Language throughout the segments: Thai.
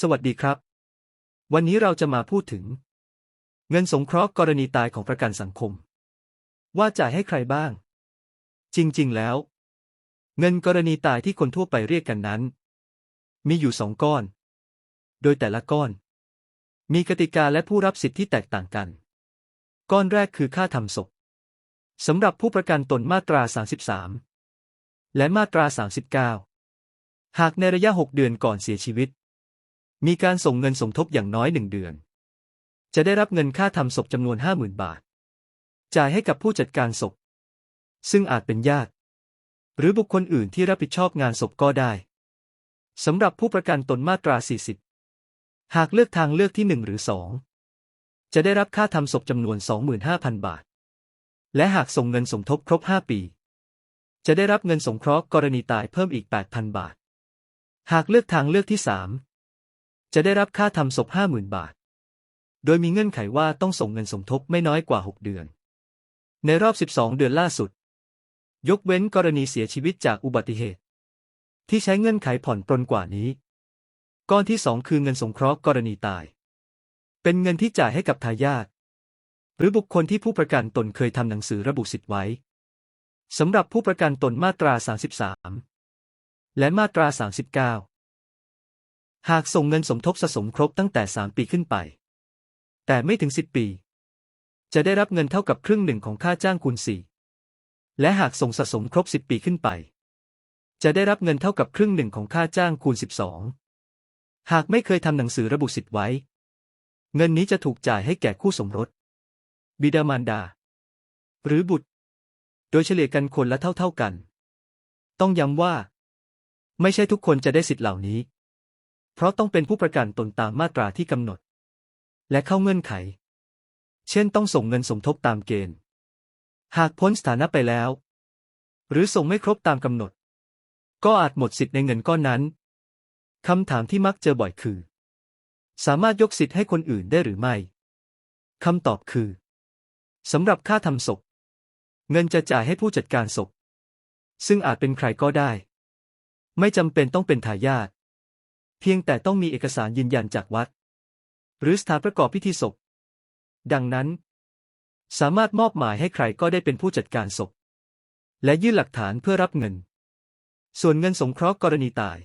สวัสดีครับ วันนี้เราจะมาพูดถึง เงินสงเคราะห์กรณีตายของประกันสังคม ว่าจ่ายให้ใครบ้าง จริง ๆ แล้ว เงินกรณีตายที่คนทั่วไปเรียกกันนั้น มีอยู่สองก้อน โดยแต่ละก้อน มีกติกาและผู้รับสิทธิ์ที่แตกต่างกัน ก้อนแรกคือค่าทำศพสำหรับผู้ประกันตนมาตรา 33 และมาตรา 39 หากในระยะ 6 เดือนก่อนเสียชีวิต มีการส่งเงินสมทบอย่างน้อยหนึ่งเดือน จะได้รับเงินค่าทำศพจำนวน50,000บาท จ่ายให้กับผู้จัดการศพ ซึ่งอาจเป็นญาติ หรือบุคคลอื่นที่รับผิดชอบงานศพก็ได้สำหรับผู้ประกันตนมาตรา 40 หากเลือกทางเลือกที่ 1 หรือ 2 จะได้รับค่าทำศพจำนวน 25,000 บาท และหากส่งเงินสมทบครบ 5 ปี จะได้รับเงินสงเคราะห์กรณีตายเพิ่มอีก 8,000 บาท หากเลือกทางเลือกที่ 3 จะได้รับค่าทำศพ50,000บาท โดยมีเงื่อนไขว่าต้องส่งเงินสมทบไม่น้อยกว่า 6 เดือน ในรอบ 12 เดือนล่าสุด ยกเว้นกรณีเสียชีวิตจากอุบัติเหตุ ที่ใช้เงื่อนไขผ่อนปรนกว่านี้ ก้อนที่2คือเงินสงเคราะห์กรณีตาย เป็นเงินที่จ่ายให้กับทายาทหรือบุคคลที่ผู้ประกันตนเคยทำหนังสือระบุสิทธิ์ไว้สำหรับผู้ประกันตนมาตรา 33 และมาตรา 39 หากส่งเงินสมทบสะสมครบตั้งแต่ 3 ปีขึ้นไป แต่ไม่ถึง 10 ปี จะได้รับเงินเท่ากับครึ่งหนึ่งของค่าจ้างคูณ4และหากส่งสะสมครบ 10 ปีขึ้นไป จะได้รับเงินเท่ากับครึ่งหนึ่งของค่าจ้างคูณ 12 หากไม่เคยทำหนังสือระบุสิทธิ์ไว้ เงินนี้จะถูกจ่ายให้แก่คู่สมรส บิดามารดา หรือบุตร โดยเฉลี่ยกันคนละเท่าๆกัน ต้องย้ำว่า ไม่ใช่ทุกคนจะได้สิทธิ์เหล่านี้ เพราะต้องเป็นผู้ประกันตนตามมาตราที่กำหนด และเข้าเงื่อนไข เช่นต้องส่งเงินสมทบตามเกณฑ์ หากพ้นสถานะไปแล้ว หรือส่งไม่ครบตามกำหนด ก็อาจหมดสิทธิ์ในเงินก้อนนั้นคำถามที่มักเจอบ่อยคือ สามารถยกสิทธิ์ให้คนอื่นได้หรือไม่คำตอบคือสำหรับค่าทำศพ เงินจะจ่ายให้ผู้จัดการศพ ซึ่งอาจเป็นใครก็ได้ ไม่จำเป็นต้องเป็นทายาท เพียงแต่ต้องมีเอกสารยืนยันจากวัด หรือสถานประกอบพิธีศพ ดังนั้น สามารถมอบหมายให้ใครก็ได้เป็นผู้จัดการศพ และยื่นหลักฐานเพื่อรับเงิน ส่วนเงินสงเคราะห์กรณีตาย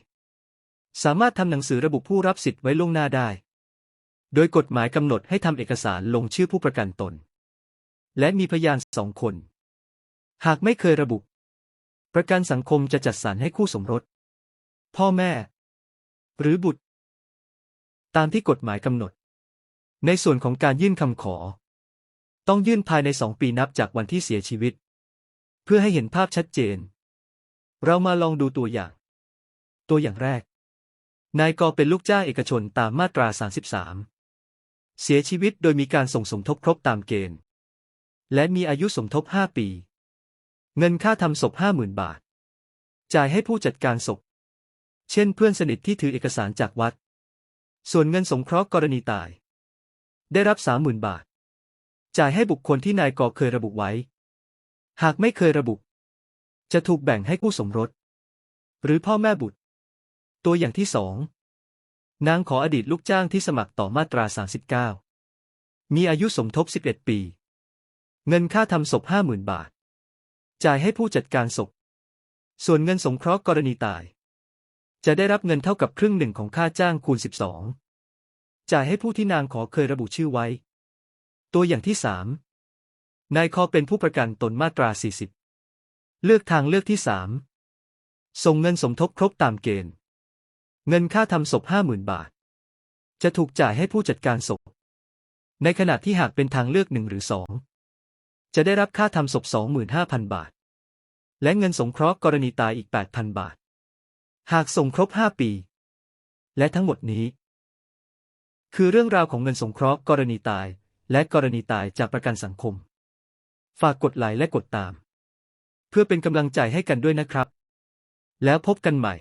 สามารถทำหนังสือระบุผู้รับสิทธิ์ไว้ล่วงหน้าได้ โดยกฎหมายกำหนดให้ทำเอกสารลงชื่อผู้ประกันตน และมีพยานสองคน หากไม่เคยระบุ ประกันสังคมจะจัดสรรให้คู่สมรส พ่อแม่ หรือบุตร ตามที่กฎหมายกำหนด ในส่วนของการยื่นคำขอ ต้องยื่นภายในสองปีนับจากวันที่เสียชีวิต เพื่อให้เห็นภาพชัดเจน เรามาลองดูตัวอย่าง ตัวอย่างแรก นายกอเป็นลูกจ้างเอกชนตามมาตรา 33 เสียชีวิตโดยมีการส่งสมทบครบตามเกณฑ์ และมีอายุสมทบ 5 ปี เงินค่าทำศพ 50,000 บาท จ่ายให้ผู้จัดการศพ เช่นเพื่อนสนิทที่ถือเอกสารจากวัด ส่วนเงินสงเคราะห์กรณีตาย ได้รับ30,000บาท จ่ายให้บุคคลที่นายกอเคยระบุไว้ หากไม่เคยระบุ จะถูกแบ่งให้คู่สมรส หรือพ่อแม่บุตร ตัวอย่างที่สองนางขออดีตลูกจ้างที่สมัครต่อมาตรา 39 มีอายุสมทบ 11 ปี เงินค่าทำศพ 50,000 บาท จ่ายให้ผู้จัดการศพ ส่วนเงินสงเคราะห์กรณีตาย จะได้รับเงินเท่ากับครึ่งหนึ่งของค่าจ้างคูณ 12 จ่ายให้ผู้ที่นางขอเคยระบุชื่อไว้ ตัวอย่างที่สามนายคอเป็นผู้ประกันตนมาตรา 40 เลือกทางเลือกที่สามส่งเงินสมทบครบตามเกณฑ์ เงินค่าทำศพ 50,000 บาท จะถูกจ่ายให้ผู้จัดการศพ ในขณะที่หากเป็นทางเลือกหนึ่งหรือสองจะได้รับค่าทำศพ 25,000 บาท และเงินสงเคราะห์กรณีตายอีก 8,000 บาท หากส่งครบ 5 ปี และทั้งหมดนี้ คือเรื่องราวของเงินสงเคราะห์กรณีตาย และกรณีตายจากประกันสังคม ฝากกดไลค์และกดตาม เพื่อเป็นกำลังใจให้กันด้วยนะครับ แล้วพบกันใหม่